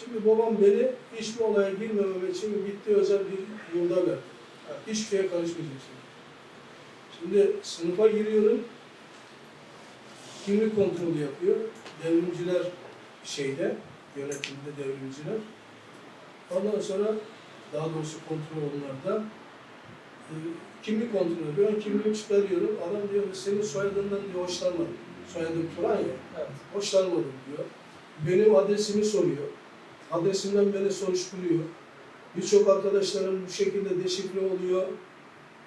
Şimdi babam beni hiçbir olaya girmemem için gitti özel bir yolda verdi. Evet. Hiçbir şeye karışmayacaksın. Şimdi sınıfa giriyorum. Kimlik kontrolü yapıyor. Devrimciler şeyde, yönetimde devrimciler. Ondan sonra daha doğrusu kontrol onlarda. E, kimlik kontrolü yapıyor. Ben kimliğimi çıkarıyorum. Adam diyor senin soyadından diyor hoşlanmadım. Soyadım Turan ya. Evet. Hoşlanmadım diyor. Benim adresimi soruyor. Adresimden beni soruşturuyor. Birçok arkadaşlarım bu şekilde deşifre oluyor.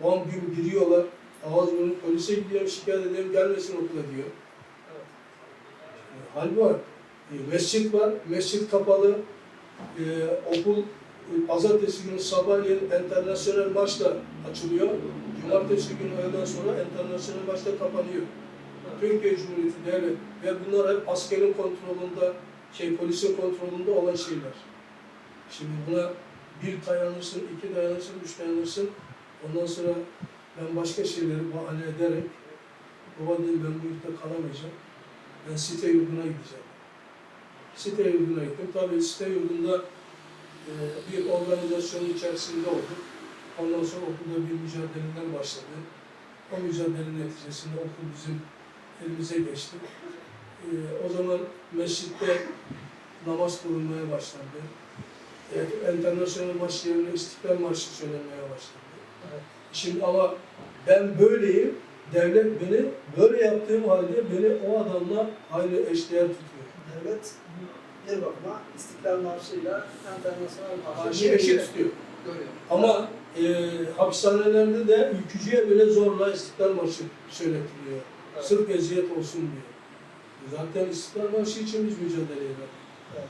O an gün giriyorlar. Ağız burnu polise gidiyorum şikayet ediyorum gelmesin okula diyor. E, Hal var. E, mescit var. Mescit kapalı. E, okul e, pazartesi günü sabahleyin internasyonel maçla açılıyor. Cumartesi günü öğleden sonra internasyonel maçla kapanıyor. Türkiye Cumhuriyeti devlet ve bunlar hep askerin kontrolünde, şey polisin kontrolünde olan şeyler. Şimdi buna bir dayanırsın, iki dayanırsın, üç dayanırsın. Ondan sonra ben başka şeyleri bahane ederek baba dedim ben bu yurtta kalamayacağım. Ben site yurduna gideceğim. Site yurduna gittim. Tabii site yurdunda e, bir organizasyonun içerisinde olduk. Ondan sonra okulda bir mücadeleler başladı. O mücadele neticesinde okul bizim elimize geçti. Ee, o zaman mescitte namaz kılınmaya başlandı. Evet, internasyonel maç yerine İstiklal Marşı söylenmeye başladı. Evet. Şimdi ama ben böyleyim, devlet beni böyle yaptığım halde beni o adamla aynı eşdeğer tutuyor. Devlet bir bakıma İstiklal Marşı'yla Enternasyonel Marşı Marşı eşit tutuyor. görüyor. Ama e, hapishanelerde de ülkücüye bile zorla İstiklal Marşı söyletiliyor. Evet. Sırf eziyet olsun diye. Zaten İstiklal Marşı için biz mücadele ederdik. Evet.